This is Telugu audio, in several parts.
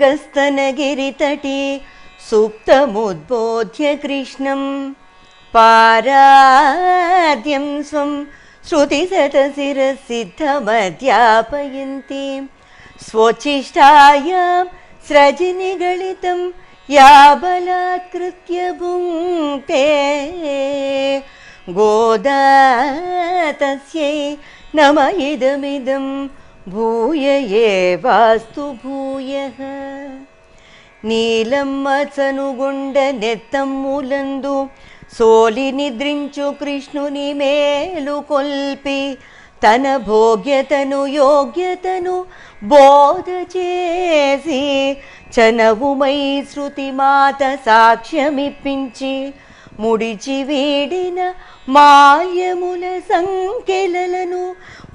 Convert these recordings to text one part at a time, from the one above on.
गस्तनगिरितटी सुप्तमुद्बोध्य कृष्णं पाराद्यं स्वं श्रुतिसतशिरसिद्धमध्यापयन्ती स्वोच्छिष्टायां स्रजनिगणितं या बलात्कृत्य भुङ्क्ते गोदा तस्यै नम इदमिदम् భూయ ఏవాస్తు భూయ నీలమ్మ చనుగుండ మూలందు సోలి నిద్రించు కృష్ణుని మేలు కొల్పి తన భోగ్యతను యోగ్యతను బోధ చేసి చనవుమై శృతిమాత సాక్ష్యమిప్పించి ముడిచి వీడిన మాల్యముల సంఖ్యలను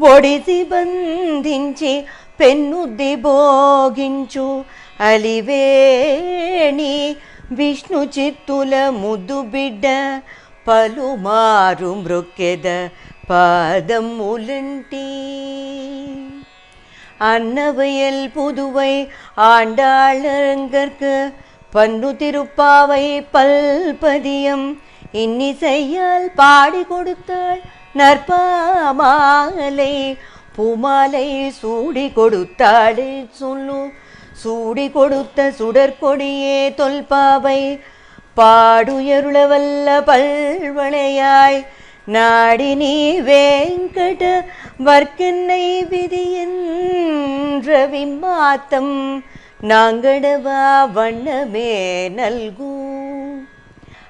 ఒడిసి బంధించి పెన్నుద్ది భోగించు అలివేణి విష్ణు చిత్తుల ముద్దు బిడ్డ పలుమారు మృక్కెద పాదములంటి அன்னவையல் புதுவை ஆண்டாளங்கற்கு பன்னு திருப்பாவை பல்பதியம். இன்னிசையால் பாடி கொடுத்தாள் நற்பாமாலை. பூமாலை சூடி கொடுத்தாளே சொல்லு. சூடி கொடுத்த சுடற்கொடியே தொல்பாவை. பாடுயருளவல்ல பல்வளையாய். நாடி நீ வேங்கட வர்க்கனை விதி என்ற விம்மாத்தம். நாங்கடவா வண்ணமே நல்கூ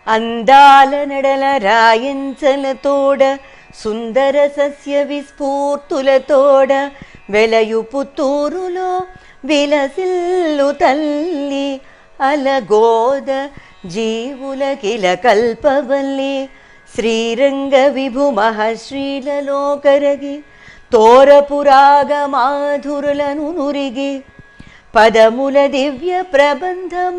అందాల నడల రాయించలతోడ సుందర సస్య విస్ఫూర్తులతోడ వెలయు పుత్తూరులో విలసిల్లు తల్లి అలగోద జీవులకిల కల్పవల్లి శ్రీరంగ విభు మహశ్రీలలో కరగి తోరపురాగ మాధురులను నురిగి పదముల దివ్య ప్రబంధమాల్యమును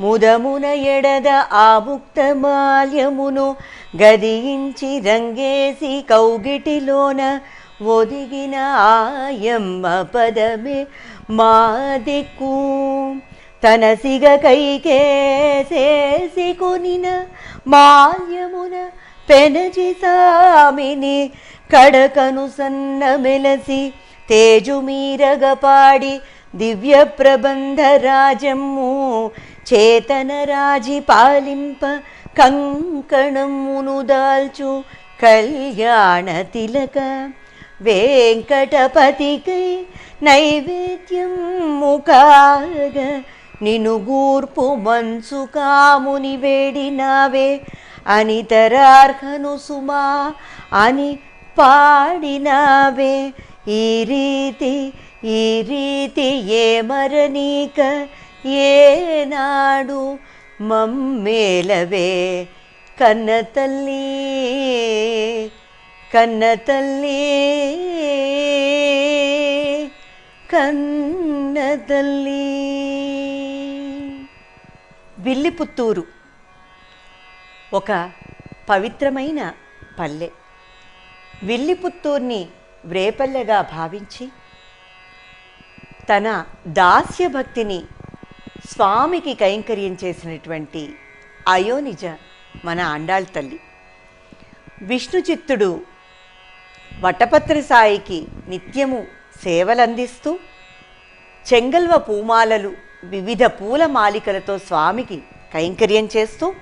ముదమున ఎడద ఆముక్తమాల్యమును గదియించి రంగేసి కౌగిటిలోన ఒదిగిన ఆయమ్మ పదమే మా దిక్కు తన సిగ కైకేసేసి కొనిన మాల్యమున పెనజి సామిని కడకను సన్న మెలసి తేజుమీరగపాడి దివ్య ప్రబంధ రాజమ్ము చేతన రాజి పాలింప కంకణమును దాల్చు కళ్యాణ తిలక వెంకటపతికై నైవేద్యం ముఖాగ నిను గూర్పు మంచు కాముని వేడినావే అనితరార్హను సుమా అని పాడినావే ఈ రీతి ఈ రీతి ఏ మరనీక ఏనాడు మమ్మేలవే కన్న తల్లి కన్న తల్లి కన్న తల్లి. విల్లిపుత్తూరు ఒక పవిత్రమైన పల్లె. విల్లిపుత్తూరుని వ్రేపల్లెగా భావించి తన దాస్య భక్తిని స్వామికి కైంకర్యం చేసినటువంటి అయోనిజ మన ఆండాళ్ తల్లి. విష్ణు చిత్తుడు వటపత్ర సాయికి నిత్యము సేవలందిస్తూ చెంగల్వ పూమాలలు వివిధ పూల మాలికలతో స్వామికి కైంకర్యం చేస్తూ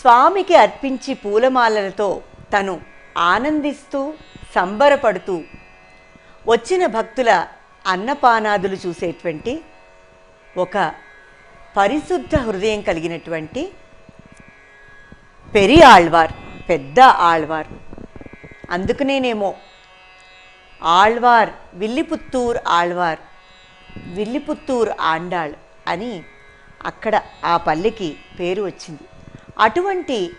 స్వామికి అర్పించి పూలమాలలతో తను ఆనందిస్తూ సంబరపడుతూ వచ్చిన భక్తుల అన్నపానాదులు చూసేటువంటి ఒక పరిశుద్ధ హృదయం కలిగినటువంటి పెరి ఆళ్వార్ పెద్ద ఆళ్వార్. అందుకనేనేమో ఆళ్వార్ విల్లిపుత్తూర్ ఆళ్వార్ విల్లిపుత్తూర్ ఆండాళ్ అని అక్కడ ఆ పల్లెకి పేరు వచ్చింది. అటువంటి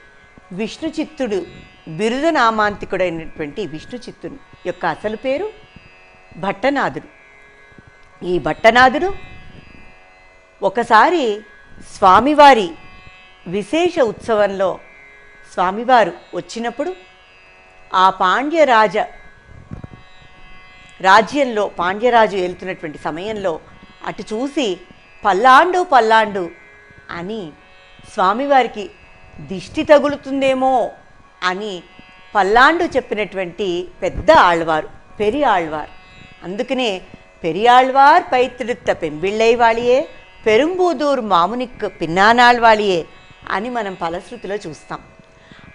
విష్ణు చిత్తుడు బిరుదనామాంతికుడైనటువంటి విష్ణు చిత్తుని యొక్క అసలు పేరు భట్టనాథుడు. ఈ భట్టనాథుడు ఒకసారి స్వామివారి విశేష ఉత్సవంలో స్వామివారు వచ్చినప్పుడు ఆ పాండ్యరాజ రాజ్యంలో పాండ్యరాజు వెళ్తున్నటువంటి సమయంలో అటు చూసి పల్లాండు పల్లాండు అని స్వామివారికి దిష్టి తగులుతుందేమో అని పల్లాండు చెప్పినటువంటి పెద్ద ఆళ్వారు పెరియాళ్వార్ అందుకనే పెరియాళ్వార్ పైత్రిత్త పెంబిళ్ళై వాళియే పెరుంబూదూర్ మామునిక్ పిన్నానాళ్వాళియే అని మనం ఫలశ్రుతిలో చూస్తాం.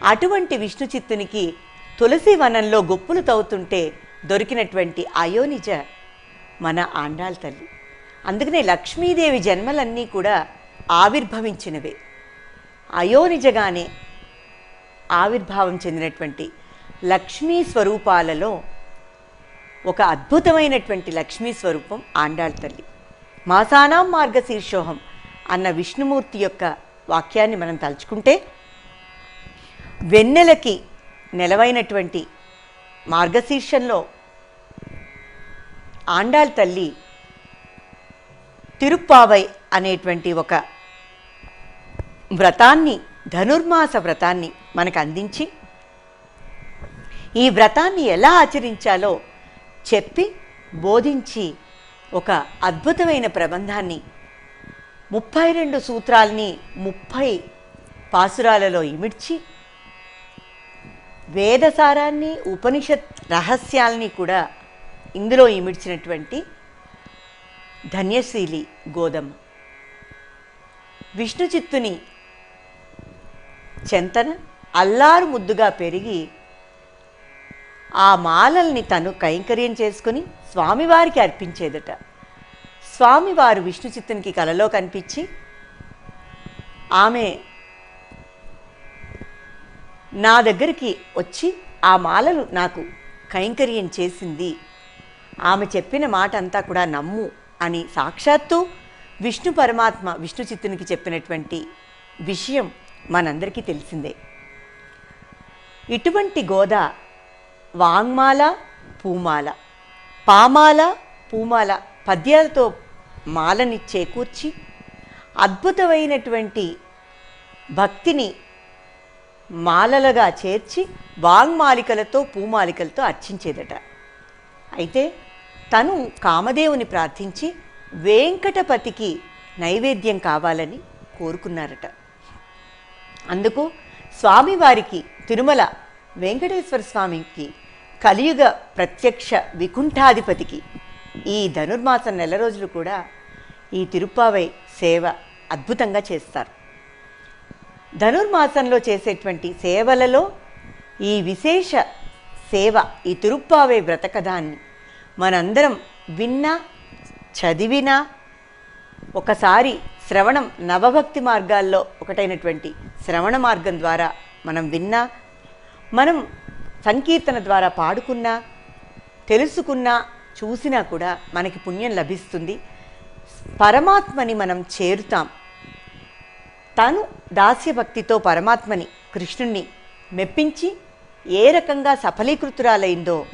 అటువంటి విష్ణు చిత్తునికి తులసి వనంలో గొప్పులు తవ్వుతుంటే దొరికినటువంటి అయోనిజ మన ఆండాళ్ తల్లి. అందుకనే లక్ష్మీదేవి జన్మలన్నీ కూడా ఆవిర్భవించినవే. అయోనిజగానే ఆవిర్భావం చెందినటువంటి లక్ష్మీ స్వరూపాలలో ఒక అద్భుతమైనటువంటి లక్ష్మీ స్వరూపం ఆండాళ్ తల్లి. మాసానాం మార్గశీర్షోహం అన్న విష్ణుమూర్తి యొక్క వాక్యాన్ని మనం తలుచుకుంటే వెన్నెలకి నెలవైనటువంటి మార్గశీర్షంలో ఆండాళ్ తల్లి తిరుప్పావై అనేటువంటి ఒక వ్రతాన్ని ధనుర్మాస వ్రతాన్ని మనకు అందించి ఈ వ్రతాన్ని ఎలా ఆచరించాలో చెప్పి బోధించి ఒక అద్భుతమైన ప్రబంధాన్ని ముప్పై రెండు సూత్రాల్ని ముప్పై పాసురాలలో ఇమిడ్చి వేదసారాన్ని ఉపనిషత్ రహస్యాల్ని కూడా ఇందులో ఇమిడ్చినటువంటి ధన్యశీలి గోధమ్మ. విష్ణు చిత్తుని చెంతన అల్లారు ముద్దుగా పెరిగి ఆ మాలల్ని తను కైంకర్యం చేసుకుని స్వామివారికి అర్పించేదట. స్వామివారు విష్ణు చిత్తునికి కలలో కనిపించి ఆమె నా దగ్గరికి వచ్చి ఆ మాలలు నాకు కైంకర్యం చేసింది. ఆమె చెప్పిన మాట అంతా కూడా నమ్ము అని సాక్షాత్తు విష్ణు పరమాత్మ విష్ణు చిత్తునికి చెప్పినటువంటి విషయం మనందరికీ తెలిసిందే. ఇటువంటి గోద వాంగ్మాల పూమాల పామాల పూమాల పద్యాలతో మాలని చేకూర్చి అద్భుతమైనటువంటి భక్తిని మాలలుగా చేర్చి వాంగ్మాలికలతో పూమాలికలతో అర్చించేదట. అయితే తను కామదేవుని ప్రార్థించి వెంకటపతికి నైవేద్యం కావాలని కోరుకున్నారట. అందుకు స్వామివారికి తిరుమల వెంకటేశ్వర స్వామికి కలియుగ ప్రత్యక్ష వికుంఠాధిపతికి ఈ ధనుర్మాసం నెల రోజులు కూడా ఈ తిరుప్పావై సేవ అద్భుతంగా చేస్తారు. ధనుర్మాసంలో చేసేటువంటి సేవలలో ఈ విశేష సేవ ఈ తిరుప్పావై వ్రతకథాన్ని మనందరం విన్నా చదివినా ఒకసారి శ్రవణం నవభక్తి మార్గాల్లో ఒకటైనటువంటి శ్రవణ మార్గం ద్వారా మనం విన్నా మనం సంకీర్తన ద్వారా పాడుకున్నా తెలుసుకున్నా చూసినా కూడా మనకి పుణ్యం లభిస్తుంది. పరమాత్మని మనం చేరుతాం. తను దాస్యభక్తితో పరమాత్మని కృష్ణుణ్ణి మెప్పించి ఏ రకంగా సఫలీకృతురాలైందో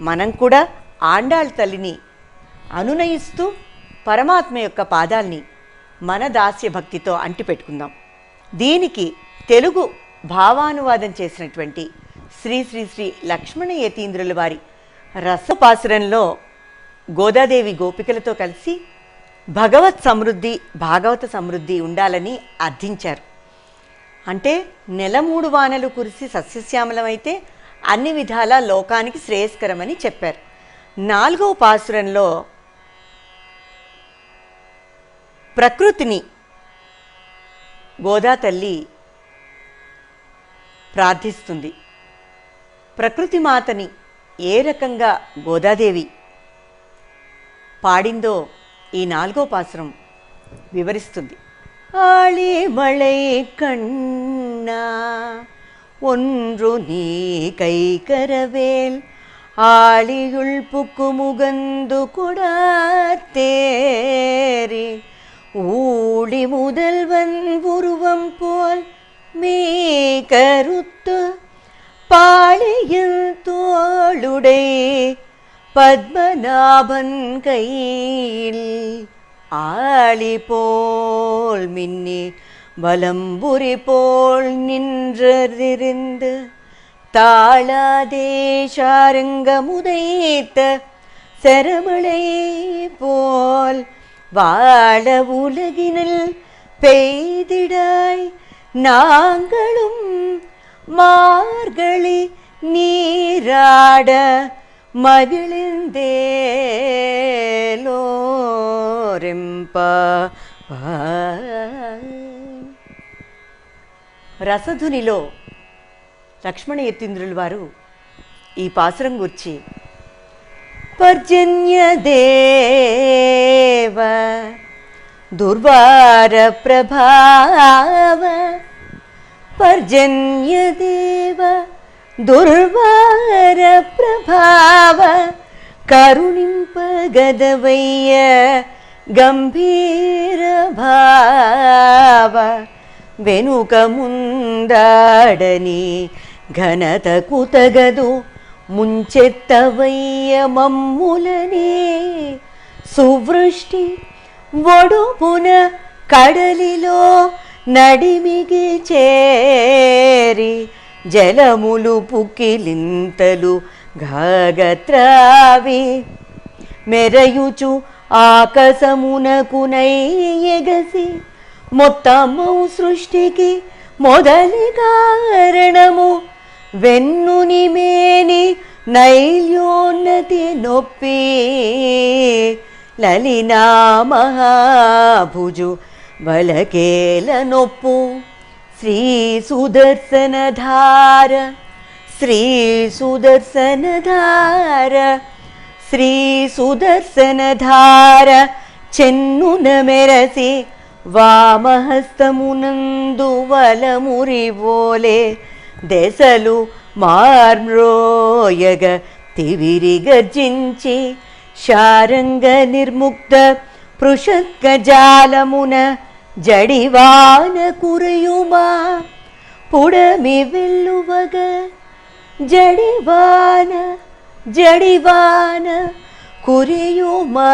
మనం కూడా ఆండాళ్ తల్లిని అనునయిస్తూ పరమాత్మ యొక్క పాదాల్ని మన దాస్య భక్తితో అంటిపెట్టుకుందాం. దీనికి తెలుగు భావానువాదం చేసినటువంటి శ్రీ శ్రీ శ్రీ లక్ష్మణ యతీంద్రుల వారి రసపాసురంలో గోదాదేవి గోపికలతో కలిసి భగవత్ సమృద్ధి భాగవత సమృద్ధి ఉండాలని అర్థించారు. అంటే నెల మూడు వానలు కురిసి సస్యశ్యామలమైతే అన్ని విధాల లోకానికి శ్రేయస్కరమని చెప్పారు. నాలుగవ పాసురంలో ప్రకృతిని గోదా తల్లి ప్రార్థిస్తుంది ప్రకృతి మాతని ఏ రకంగా గోదాదేవి పాడిందో ఈ నాలుగో పాసురం వివరిస్తుంది ఆళి మళై కన్నా ஒன்று நீ கைகரவேல் ஆளியுள் புக்கு முகந்து குடாத்தேரி ஊழி முதல்வன் உருவம் போல் மீ கருத்து பாளையில் தோளுடை பத்மநாபன் கையில் ஆளி போல் மின்னி வலம்புரி போல் நின்றிருந்து தாளாதேஷாரங்க முதைத்த செரமளை போல் வாழ உலகினில் பெய்திடாய் நாங்களும் மார்கழி நீராட మగిళిందేలోరింప రసధునిలో లక్ష్మణ యతీంద్రుల వారు ఈ పాసురం గుర్చి పర్జన్యదేవ దుర్వార ప్రభావ పర్జన్యదేవ దుర్వార ప్రభావ కరుణింపగదవయ్య గంభీర భావ వెనుక ముందాడని ఘనత కుతగదు. ముంచెత్తవయ్య మమ్ములనే సువృష్టి ఒడుపున కడలిలో నడిమిగి చేరి జలములు పుకిలింతలు గాగత్రావి మెరయుచు ఆకాశమునకునై ఎగసి మొత్తము సృష్టికి మొదలి కారణము వెన్నుని మేని నైల్యోన్నతి నొప్పి లలినా మహాభుజు బలకేల నొప్పు. శ్రీ సుదర్శనధార శ్రీ సుదర్శనధార శ్రీ సుదర్శనధార చెన్నున మెరసి వామహస్తమునందు వలమురివోలే దెసలు మార్మ్రోయగ తివిరి గర్జించి శారంగ నిర్ముక్త పృషత్కజాలమున జడివాన కురయుమా. పుడమి వెల్లువగ జడివాన జడివాన కురియుమా.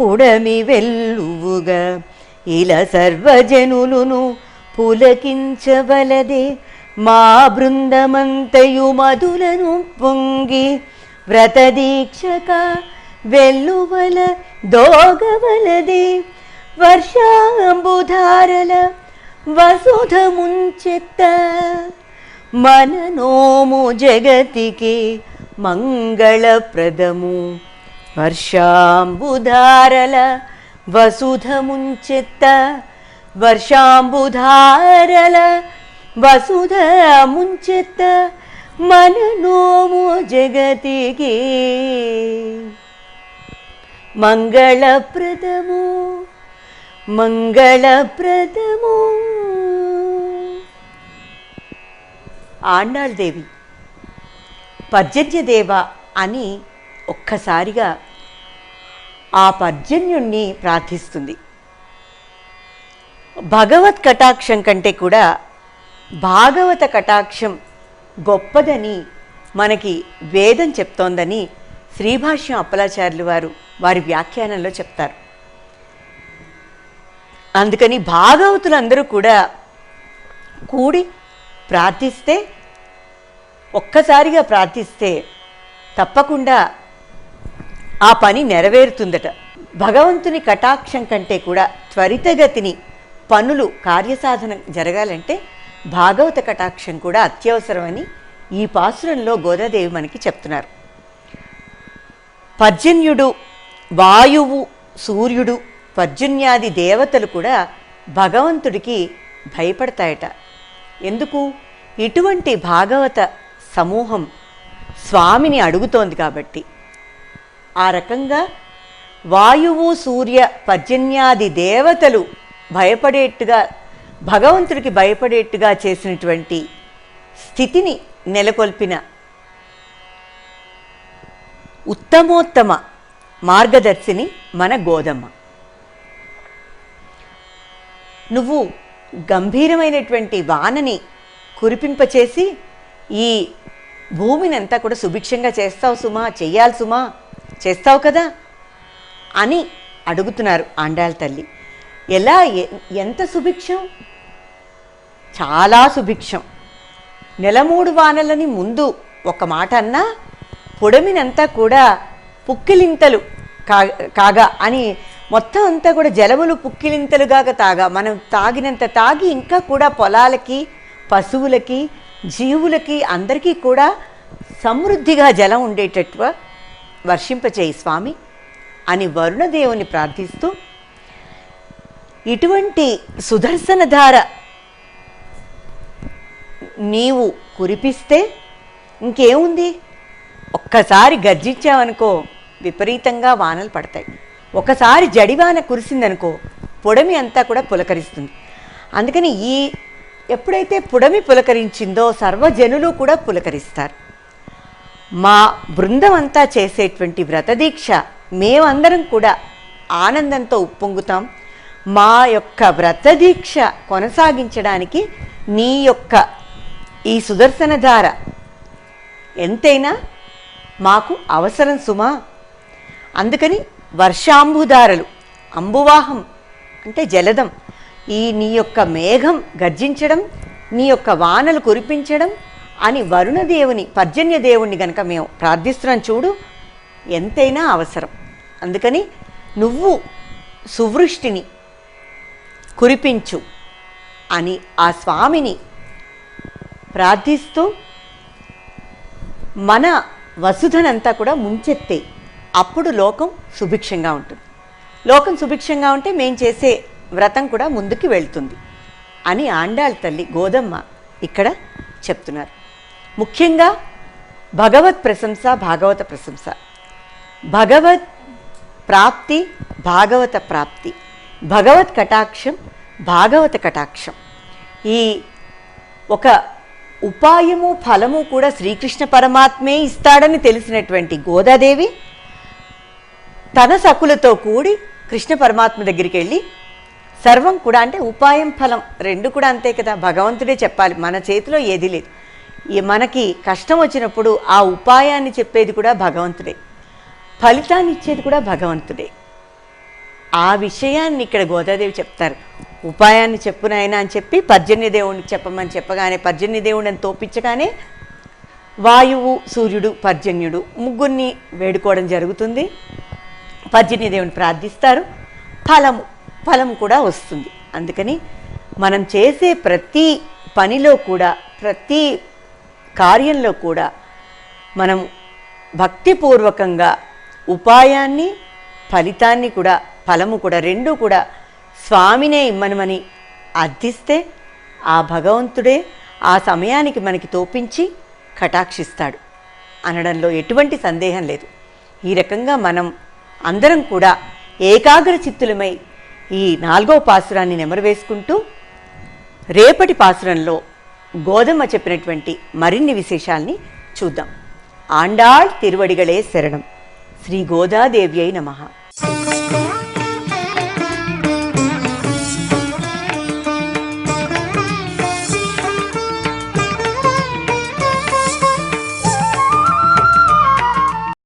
పుడమి వెల్లువుగ ఇలా సర్వజనులును పులకించవలదే మా బృందమంతయు మధులను పొంగి వ్రతదీక్షక వెల్లువల దోగవలదే వర్షాంబుధారల వసుధ ముంచెత్త మన నోము జగతికి మంగళప్రదము వర్షాంబుధారల వసుధ ముంచెత్త వర్షాంబుధారల వసుధ ముంచెత్త మన నోము జగతికి. మంగళప్రదము మంగళప్రదము. ఆండాళ్దేవి పర్జన్యదేవ అని ఒక్కసారిగా ఆ పర్జన్యుణ్ణి ప్రార్థిస్తుంది. భగవత్ కటాక్షం కంటే కూడా భాగవత కటాక్షం గొప్పదని మనకి వేదం చెప్తోందని శ్రీభాష్యం అప్పలాచార్యులు వారు వారి వ్యాఖ్యానంలో చెప్తారు. అందుకని భాగవతులందరూ కూడా కూడి ప్రార్థిస్తే ఒక్కసారిగా ప్రార్థిస్తే తప్పకుండా ఆ పని నెరవేరుతుందట. భగవంతుని కటాక్షం కంటే కూడా త్వరితగతిని పనులు కార్యసాధన జరగాలంటే భాగవత కటాక్షం కూడా అత్యవసరమని ఈ పాసురంలో గోదాదేవి మనకి చెప్తున్నారు. పర్జన్యుడు వాయువు సూర్యుడు పర్జన్యాది దేవతలు కూడా భగవంతుడికి భయపడతాయట. ఎందుకు? ఇటువంటి భాగవత సమూహం స్వామిని అడుగుతోంది కాబట్టి. ఆ రకంగా వాయువు సూర్య పర్జన్యాది దేవతలు భయపడేట్టుగా భగవంతుడికి భయపడేట్టుగా చేసినటువంటి స్థితిని నెలకొల్పిన ఉత్తమోత్తమ మార్గదర్శిని మన గోధమ్మ నువ్వు గంభీరమైనటువంటి వానని కురిపింపచేసి ఈ భూమిని అంతా కూడా సుభిక్షంగా చేస్తావు సుమా చెయ్యాలి సుమా చేస్తావు కదా అని అడుగుతున్నారు ఆండాళ్ళ తల్లి. ఎలా ఎంత సుభిక్షం? చాలా సుభిక్షం. నెలమూడు వానలని ముందు ఒక మాట అన్నా పొడమినంతా కూడా పుక్కిలింతలు కా- కాగా అని మొత్తం అంతా కూడా జలములు పుక్కిలింతలుగాక తాగా. మనం తాగినంత తాగి ఇంకా కూడా పొలాలకి పశువులకి జీవులకి అందరికీ కూడా సమృద్ధిగా జలం ఉండేటట్టు వర్షింపచేయి స్వామి అని వరుణదేవుని ప్రార్థిస్తూ ఇటువంటి సుదర్శన ధార నీవు కురిపిస్తే ఇంకేముంది? ఒక్కసారి గర్జించావనుకో విపరీతంగా వానలు పడతాయి. ఒకసారి జడివాన కురిసిందనుకో పొడమి అంతా కూడా పులకరిస్తుంది. అందుకని ఈ ఎప్పుడైతే పుడమి పులకరించిందో సర్వజనులు కూడా పులకరిస్తారు. మా బృందం అంతా చేసేటువంటి వ్రతదీక్ష మేమందరం కూడా ఆనందంతో ఉప్పొంగుతాం. మా యొక్క వ్రతదీక్ష కొనసాగించడానికి నీ యొక్క ఈ సుదర్శన ధార ఎంతైనా మాకు అవసరం సుమా. అందుకని వర్షాంబుధారలు అంబువాహం అంటే జలదం ఈ నీ యొక్క మేఘం గర్జించడం నీ యొక్క వానలు కురిపించడం అని వరుణదేవుని పర్జన్య దేవుణ్ణి గనక మేము ప్రార్థిస్తున్నాం చూడు ఎంతైనా అవసరం. అందుకని నువ్వు సువృష్టిని కురిపించు అని ఆ స్వామిని ప్రార్థిస్తూ మన వసుధనంతా కూడా ముంచెత్తే అప్పుడు లోకం సుభిక్షంగా ఉంటుంది. లోకం సుభిక్షంగా ఉంటే మేం చేసే వ్రతం కూడా ముందుకు వెళ్తుంది అని ఆండాళ్ళ తల్లి గోదమ్మ ఇక్కడ చెప్తున్నారు. ముఖ్యంగా భగవత్ ప్రశంస భాగవత ప్రశంస. భగవత్ ప్రాప్తి భాగవత ప్రాప్తి. భగవత్ కటాక్షం భాగవత కటాక్షం. ఈ ఒక ఉపాయము ఫలము కూడా శ్రీకృష్ణ పరమాత్మే ఇస్తాడని తెలిసినటువంటి గోదాదేవి తన సకులతో కూడి కృష్ణ పరమాత్మ దగ్గరికి వెళ్ళి సర్వం కూడా అంటే ఉపాయం ఫలం రెండు కూడా అంతే కదా భగవంతుడే చెప్పాలి మన చేతిలో ఏది లేదు. ఈ మనకి కష్టం వచ్చినప్పుడు ఆ ఉపాయాన్ని చెప్పేది కూడా భగవంతుడే. ఫలితాన్ని ఇచ్చేది కూడా భగవంతుడే. ఆ విషయాన్ని ఇక్కడ గోదాదేవి చెప్తారు. ఉపాయాన్ని చెప్పు నాయన అని చెప్పి పర్జన్య దేవుడిని చెప్పమని చెప్పగానే పర్జన్య దేవుడిని తోపించగానే వాయువు సూర్యుడు పర్జన్యుడు ముగ్గురిని వేడుకోవడం జరుగుతుంది. పర్జన్య దేవుని ప్రార్థిస్తారు. ఫలము ఫలం కూడా వస్తుంది. అందుకని మనం చేసే ప్రతి పనిలో కూడా ప్రతి కార్యంలో కూడా మనం భక్తిపూర్వకంగా ఉపాయాన్ని ఫలితాన్ని కూడా ఫలము కూడా రెండూ కూడా స్వామినే ఇమ్మనమని అర్థిస్తే ఆ భగవంతుడే ఆ సమయానికి మనకి తోపించి కటాక్షిస్తాడు. అనడంలో ఎటువంటి సందేహం లేదు. ఈ రకంగా మనం అందరం కూడా ఏకాగ్ర చిత్తులమై ఈ నాలుగవ పాసురాన్ని నెమరు వేసుకుంటూ రేపటి పాసురంలో గోధుమ చెప్పినటువంటి మరిన్ని విశేషాల్ని చూద్దాం. ఆండాళ్ తిరువడిగలే శరణం. శ్రీ గోదాదేవ్యై నమః.